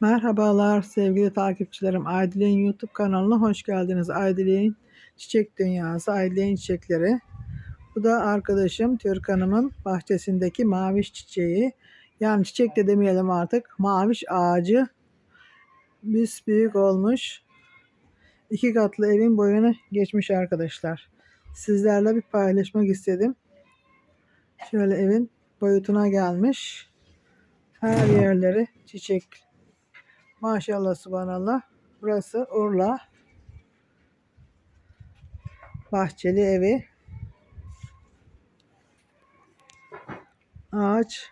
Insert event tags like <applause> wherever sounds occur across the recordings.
Merhabalar sevgili takipçilerim. Aydile'nin YouTube kanalına hoş geldiniz. Aydile'nin Çiçek Dünyası, Aydile'nin Çiçekleri. Bu da arkadaşım Türk Hanım'ın bahçesindeki maviş çiçeği. Yani çiçek de demeyelim artık. Maviş ağacı. Büs büyük olmuş. İki katlı evin boyunu geçmiş arkadaşlar. Sizlerle bir paylaşmak istedim. Şöyle evin boyutuna gelmiş. Her yerleri çiçek Maşallah subhanallah. Burası Urla. Bahçeli evi. Ağaç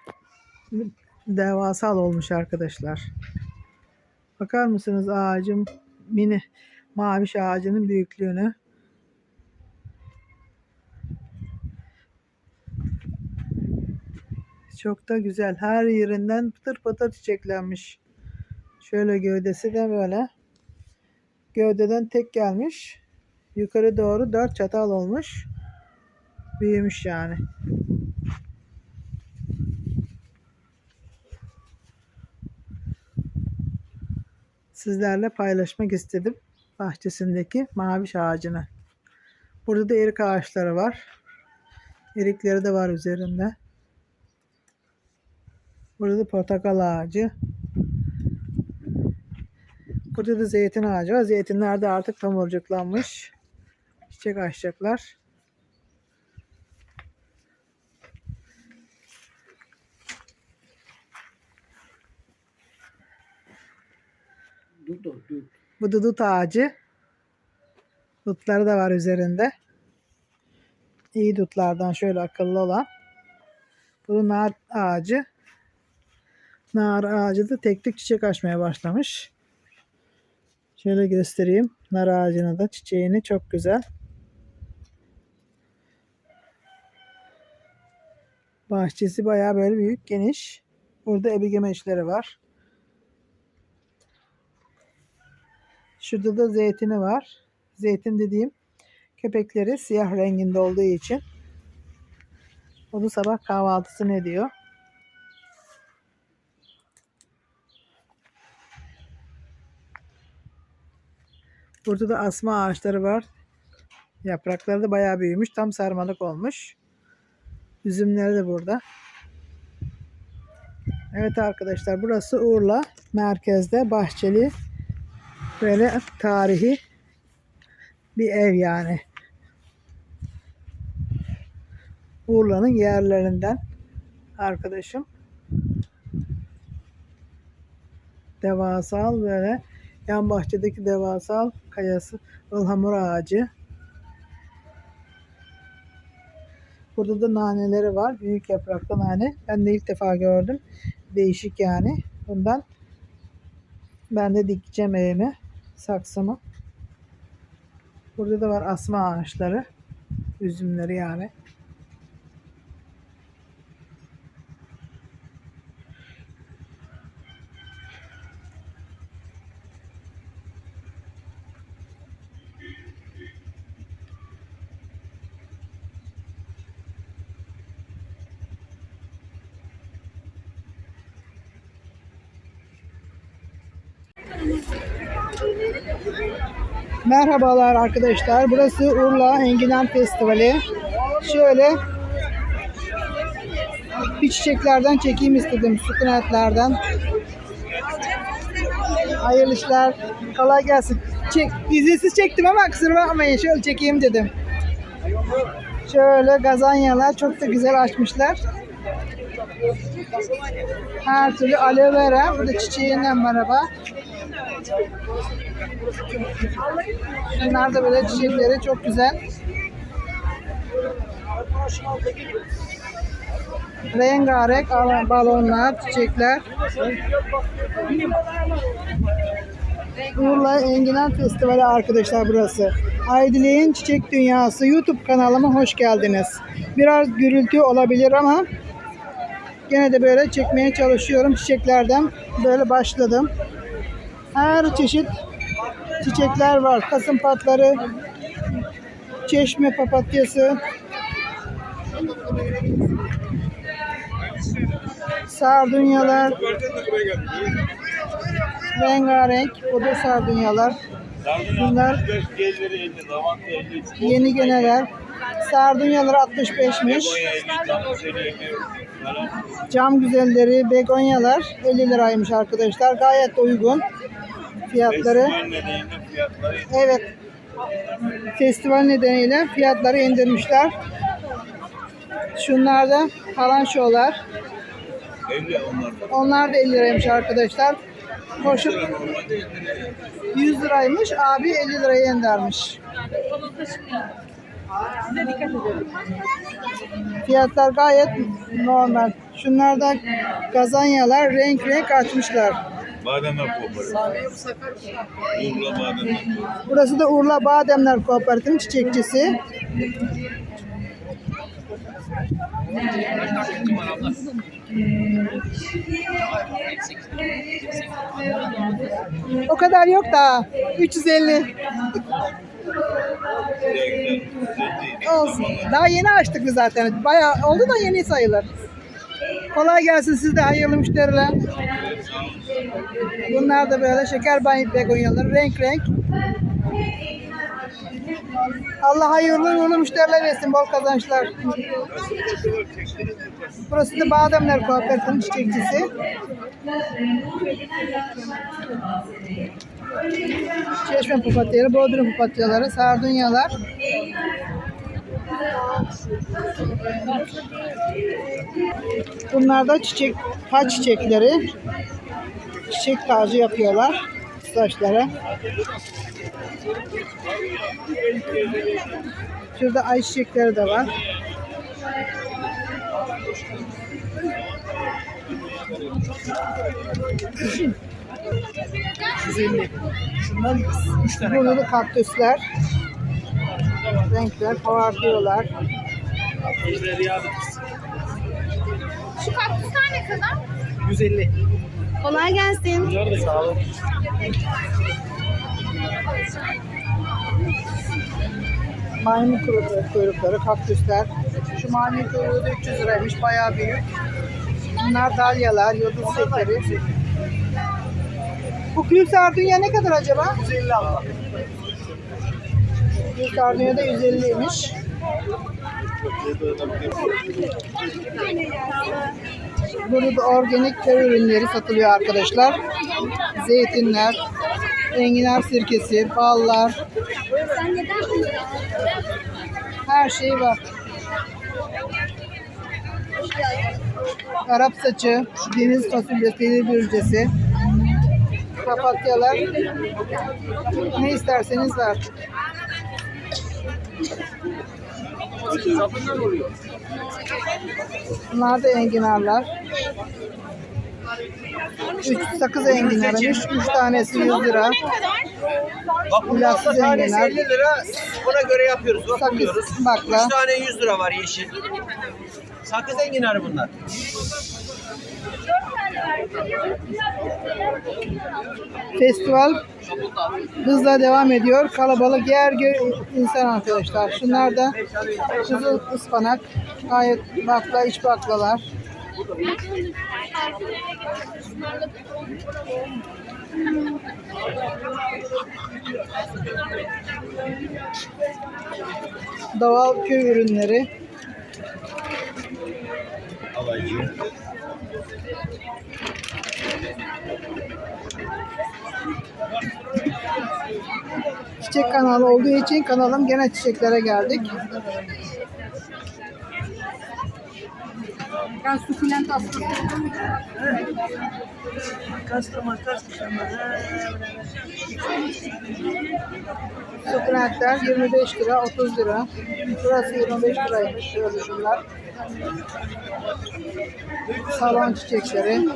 devasal olmuş arkadaşlar. Bakar mısınız ağacın mini maviş ağacının büyüklüğünü? Çok da güzel. Her yerinden pıtır pıtır çiçeklenmiş. Şöyle gövdesi de böyle. Gövdeden tek gelmiş. Yukarı doğru dört çatal olmuş. Büyümüş yani. Sizlerle paylaşmak istedim. Bahçesindeki maviş ağacını. Burada da erik ağaçları var. Erikleri de var üzerinde. Burada da portakal ağacı. Burada da zeytin ağacı var. Zeytinler de artık tomurcuklanmış. Çiçek açacaklar. Dur. Bu da dut ağacı. Dutları da var üzerinde. İyi dutlardan şöyle akıllı olan. Bu nar ağacı. Nar ağacı da tek tek çiçek açmaya başlamış. Şöyle göstereyim. Nar ağacını da çiçeğini çok güzel. Bahçesi bayağı böyle büyük, geniş. Burada ebigemeçleri var. Şurada da zeytini var. Zeytin dediğim köpekleri siyah renginde olduğu için. Onu sabah kahvaltısını ediyor. Burada da asma ağaçları var. Yaprakları da bayağı büyümüş. Tam sarmalık olmuş. Üzümleri de burada. Evet arkadaşlar burası Urla. Merkezde bahçeli böyle tarihi bir ev yani. Urla'nın yerlerinden arkadaşım. Devasal böyle yan bahçedeki devasal kayası ılhamur ağacı. Burada da naneleri var. Büyük yapraklı nane. Ben de ilk defa gördüm. Değişik yani. Bundan ben de dikeceğim evime. Saksımı. Burada da var asma ağaçları. Üzümleri yani. Merhabalar arkadaşlar. Burası Urla Enginar Festivali. Şöyle bir çiçeklerden çekeyim istedim. Sukunetlerden. Hayırlı işler. Kolay gelsin. Çek, izinsiz çektim ama kusura bakmayın. Şöyle çekeyim dedim. Şöyle gazanyalar çok da güzel açmışlar. Her türlü aloe vera. Burada çiçeğinden merhaba. Bunlar da böyle çiçekleri çok güzel. Rengarenk al- balonlar, çiçekler. Urla Enginar Festivali arkadaşlar burası. Aydilek'in Çiçek Dünyası YouTube kanalıma hoş geldiniz. Biraz gürültü olabilir ama gene de böyle çekmeye çalışıyorum. Çiçeklerden böyle başladım. Her çeşit çiçekler var. Kasım patları, çeşme papatyası, Sardunyalar rengarenk budur sardunyalar. Bunlar Geliri 50, lavanta 50, yeni geneler. Sardunyalar 65'miş. Konya 50, kampüs 50, falan. Cam güzelleri begonyalar 50 liraymış arkadaşlar. Gayet uygun fiyatları. Evet. Festival nedeniyle fiyatları indirmişler. Şunlar da kalançolar. 50 onlarda. Onlar da 50 liraymış arkadaşlar. Koşup 100 liraymış. Abi 50 liraya indirmiş. Fiyatlar gayet normal. Şunlar da gazanyalar renk renk açmışlar. Bademler koparıyor. Urla bademler. Burası da Urla Bademler Kooperatifinin çiçekçisi. O kadar yok da 350 Güzel güzel. Zenci. olsun. Daha yeni açtık biz zaten. Bayağı oldu da yeni sayılır. Kolay gelsin size hayırlı müşteriler. Bunlar da böyle şeker bayit begonyaları renk renk. Allah hayırlı uğurlu müşteriler versin, bol kazançlar. Burası da Bademler Kooperatifinin çiçekçisi. Çeşme papatyaları, Bodrum papatyaları, sardunyalar. Bunlar da çiçek, taç çiçekleri. Çiçek tacı yapıyorlar saçlara. Şurada ay çiçekleri de var. Şundan 3 tane da kaktüsler. Renkler kabartıyorlar. Şu kaktüsler ne kadar? 150. Kolay gelsin. Sağ olun. Maymun kuyrukları, kuyrukları, kaktüsler. Şu maymun kuyruğu da 300 liraymış. Bayağı büyük. Bunlar dalyalar, yıldız çiçekleri. Bu gül sardunya ne kadar acaba? 150 abla. Sardunya da 150'ymiş. Burada da organik köy ürünleri satılıyor arkadaşlar. Zeytinler, enginar sirkesi, ballar, her şey var. Arap saçı, deniz fasulyesi, deniz börülcesi, papatyalar, ne isterseniz var. Bunlar da enginarlar. 3 sakız enginarıymış. 3 tanesi 100 lira. Bak tanesi zenginler. 50 lira. Ona göre yapıyoruz. Sakız, Bakmıyoruz. 3 bakla. tane 100 lira var yeşil. Sakız enginarı bunlar. Festival hızla devam ediyor. Kalabalık yer insan arkadaşlar. Şunlar da kızıl ıspanak. Gayet bakla, iç baklalar. Doğal köy ürünleri. Alaycı. Çiçek kanalı olduğu için kanalım gene çiçeklere geldik. Ben sukulent hastası. Sukulentler 25 lira, 30 lira. Burası 25 liraymış. Şöyle şunlar. Salon çiçekleri.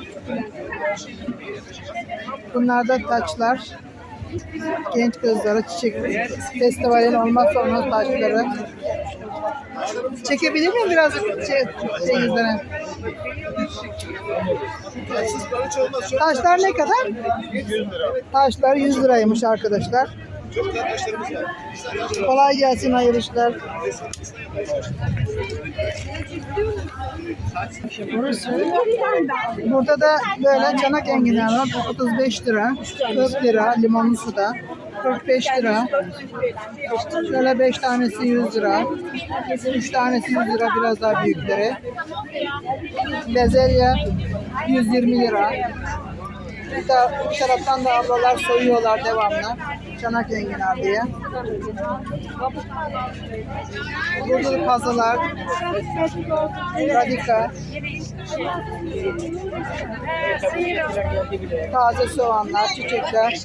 Bunlar da taçlar. Genç kızlara çiçek festivalin olmazsa olmaz taçları. Çekebilir miyim biraz şey, şeyinizden? Taşlar ne kadar? 100 lira. Taşlar 100 liraymış arkadaşlar. Kolay gelsin hayırlı işler. Burada da böyle çanak enginar var. 35 lira, 40 lira limonlu suda. 45 lira. Şöyle 5 tanesi 100 lira. 3 tanesi 100 lira biraz daha büyükleri. Bezelye 120 lira. Bir, de, bir taraftan da ablalar soyuyorlar devamlı. Çanak enginar diye. Burada da pazalar. Radika. Taze soğanlar, çiçekler.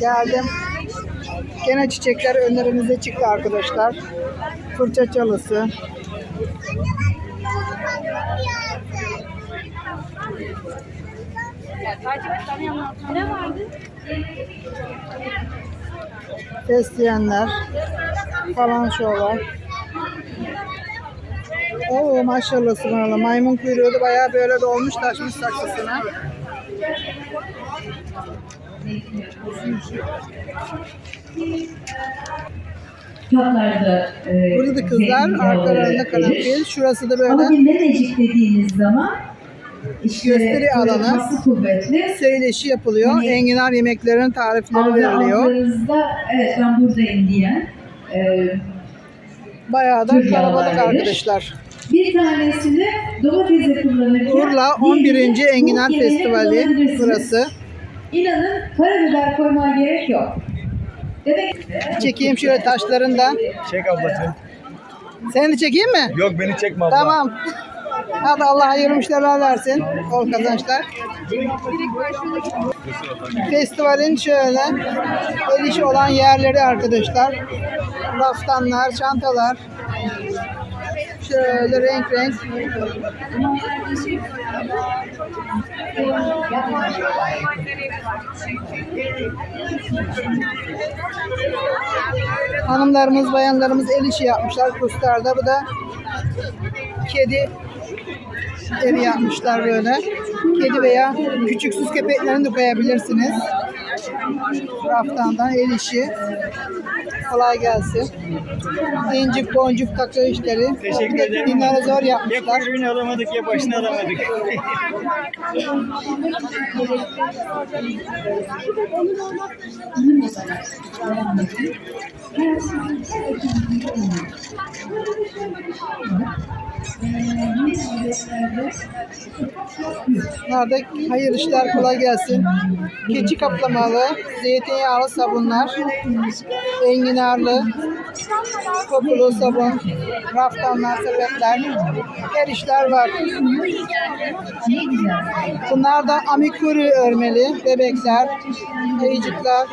Geldim. Gene çiçekler önlerimize çıktı arkadaşlar. Fırça çalısı. Ne vardı? Fesleyenler falan şolar. Oo maşallah subhanallah. Maymun kuyruğu da bayağı böyle dolmuş taşmış saksısına. E, Burada da kızlar arkalarında karanfil. Şurası da Ama böyle bir nenecik dediğiniz zaman işte Gösteri alanı. kuvvetli kuvvetli söyleşi yapılıyor. Hani- Enginar yemeklerinin tarifleri aldı veriliyor. aldığınızda evet ben buradayım diyen e, Bayağı da kalabalık arkadaşlar. bir tanesini domatese kullanırken Urla 11. diğerini Enginar Festivali burası. İnanın karabiber koymaya gerek yok. Demek Çekeyim şöyle taşlarını da. Çek ablacığım. Seni de çekeyim mi? Yok beni çekme abla. Tamam. Hadi Allah hayırlı müşteriler versin. Bol kazançlar. Festivalin şöyle el işi olan yerleri arkadaşlar. Raftanlar, çantalar. Şöyle renk renk. Hanımlarımız, bayanlarımız el işi yapmışlar kustarda. Bu da kedi evi yapmışlar böyle. Kedi veya küçük süs köpeklerini de koyabilirsiniz. Raftandan el işi. Kolay gelsin. İncik boncuk takı işleri. Teşekkür ederim. Dinleri zor Ya yapmışlar. kuyruğunu alamadık ya başını alamadık. <laughs> Nerede hayır işler kolay gelsin. Keçi kaplamalı, zeytinyağlı sabunlar, enginarlı, kokulu sabun, raftanlar, sepetler, her işler var. Bunlar da amikuri örmeli, bebekler, ayıcıklar.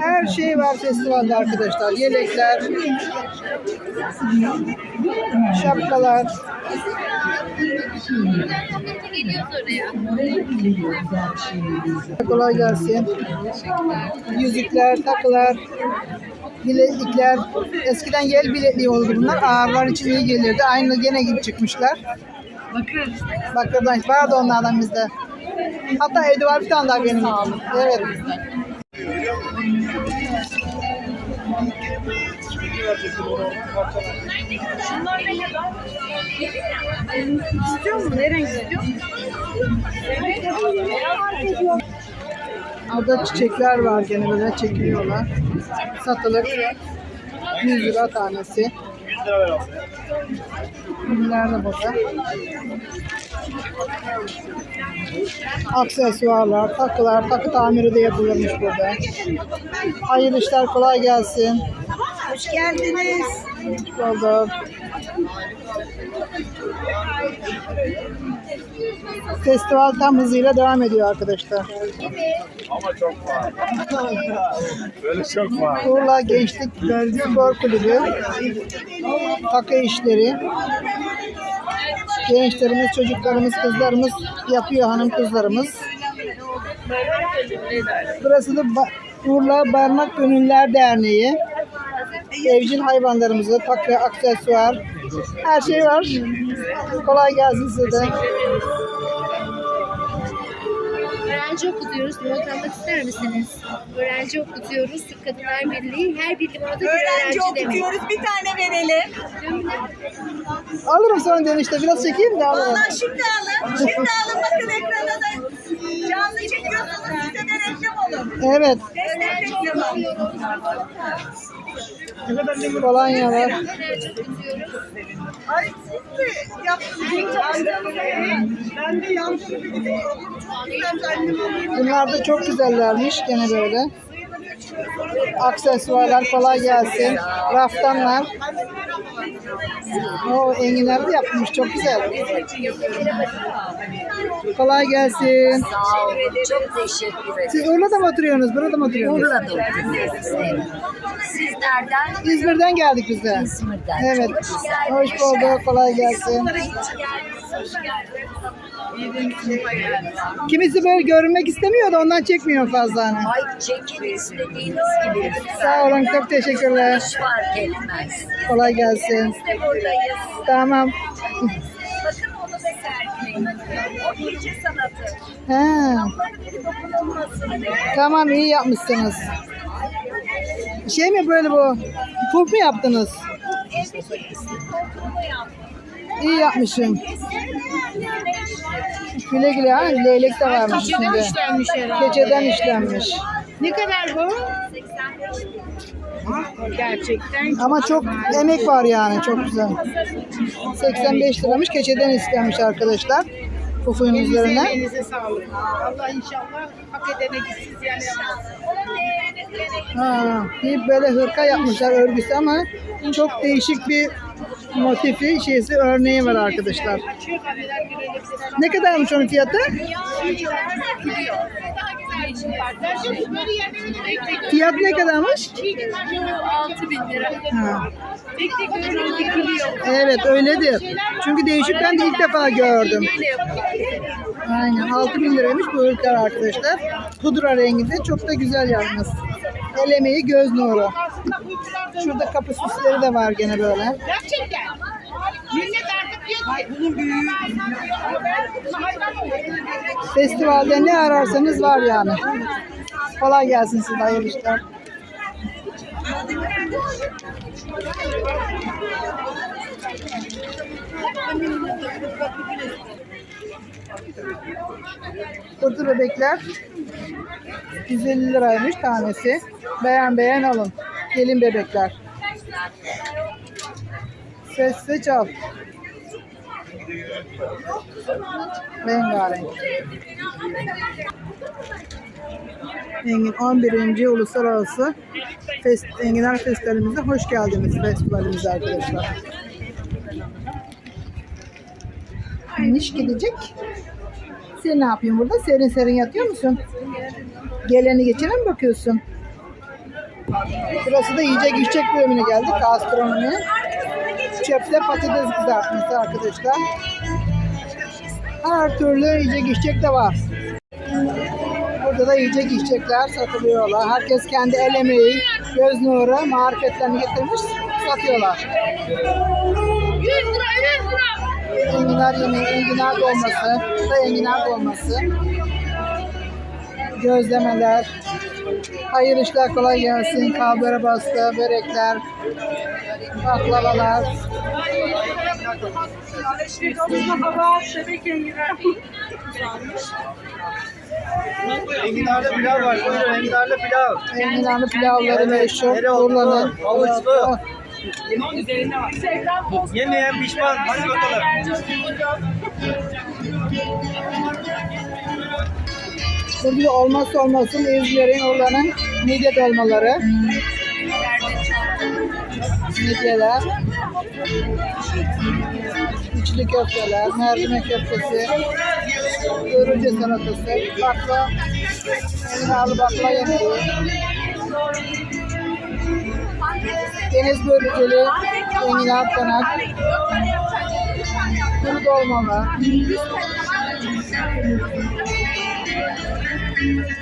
Her şey var festivalde arkadaşlar. Yelekler, şapkalar. Kolay gelsin. Yüzükler, takılar, bileklikler. Eskiden yel bilekliği oldu bunlar. Ağırlar için iyi gelirdi. Aynı gene gibi çıkmışlar. Bakır. Bakırdan vardı onlardan bizde. Hatta var bir tane daha benim. Evet. İstiyor musun? Ne renk istiyor? Burada çiçekler var gene böyle çekiliyorlar. Satılık 100 lira tanesi. Bunlar da burada. Aksesuarlar, takılar, takı tamiri de yapılırmış burada. Hayırlı işler kolay gelsin. Hoş geldiniz. Hoş bulduk. Festival tam hızıyla devam ediyor arkadaşlar. Ama çok var. Böyle çok var. Urla Gençlik Spor Kulübü takı işleri gençlerimiz, çocuklarımız, kızlarımız yapıyor hanım kızlarımız. Burası da Ba- Urla Barınak Gönüller Derneği. Evcil hayvanlarımızı, takı, aksesuar, her şey var. Kolay gelsin size de. öğrenci okutuyoruz. Limonata almak ister misiniz? Öğrenci okutuyoruz. Türk Kadınlar Birliği. Her bir limonata bir Öğrenci öğrenci demek. okuyoruz. Bir tane verelim. Alırım sonra dönüşte biraz çekeyim de alırım. Vallahi şimdi alın. Şimdi alın bakın ekrana da canlı çekiyorsunuz. Size de reklam olur. Evet. Destek reklamı. Kolonyalar. Öğrenci okutuyoruz. Ay siz mi yaptınız? Ben de. Çok annem Bunlar da çok güzellermiş gene böyle. Aksesuarlar kolay gelsin. Raftanlar. O enginar da yapmış çok güzel. Kolay gelsin. Sağ olun. Çok teşekkür ederim. Siz Urla'da mı oturuyorsunuz? Burada mı oturuyorsunuz? Burada oturuyoruz. Siz nereden? İzmir'den geldik biz de. İzmir'den. Evet. Hoş bulduk. Kolay gelsin. Kimisi böyle görünmek istemiyor da ondan çekmiyor fazla hani. Ay çekin istediğiniz gibi. Sağ olun. Çok teşekkürler. Hiç fark etmez. Kolay gelsin. Biz de buradayız. Tamam. O gece sanatı. He. Diye. Tamam iyi yapmışsınız. Şey mi böyle bu? Puf mu yaptınız? İyi yapmışsın. Güle güle ha. Leylek de varmış içinde. işlenmiş herhalde. Keçeden işlenmiş. Ne kadar bu? Gerçekten Ama çok emek var yani çok güzel. 85 liramış keçeden istenmiş arkadaşlar. Pufun üzerine. elinize sağlık. Allah inşallah hak edene gitsin yani. Ha, bir böyle hırka yapmışlar örgüsü ama çok değişik bir motifi şeysi örneği var arkadaşlar. Ne kadarmış onun fiyatı? Fiyat ne kadarmış? 6 bin lira. Ha. Tek tek ürün. Evet öyledir. Çünkü değişik ben de ilk defa gördüm. Aynen 6 bin liraymış bu ırklar arkadaşlar. Pudra renginde çok da güzel yalnız. El göz nuru. Şurada kapı süsleri de var gene böyle. Gerçekten. Millet bunun büyüğü. Festivalde ne ararsanız var yani. Kolay gelsin size hayırlı işler. Kurdu bebekler 150 liraymış tanesi. Beğen beğen alın. Gelin bebekler. Sesle çal. Rengarenk. Engin 11. Uluslararası Fest, Enginar Festivalimize hoş geldiniz festivalimize arkadaşlar. Niş gidecek. Sen ne yapıyorsun burada? Serin serin yatıyor musun? Geleni geçene mi bakıyorsun? Burası da yiyecek içecek bölümüne geldik. Gastronomi. Çöpte patates kızartması arkadaşlar. Her türlü yiyecek içecek de var. Burada da yiyecek içecekler satılıyorlar. Herkes kendi el emeği, göz nuru, marifetlerini getirmiş satıyorlar. 100 lira 100 lira. Enginar yemeği, enginar dolması, da enginar dolması. Gözlemeler. Hayır işler kolay gelsin. Kalbura bastı, börekler, baklavalar. Enginarlı pilav var. Buyurun enginarlı pilav. Enginarlı pilavları meşhur. Urla'nın. havuçlu. Yemeyen pişman. Hadi bakalım. Burada olmazsa olmazın İzmir'in Urla'nın midye dolmaları. Midyeler. İçli köfteler, mercimek köftesi, börülce salatası, bakla, enginarlı bakla yemeği. Deniz börülceli, enginar kanat, kuru dolmalar. Thank you.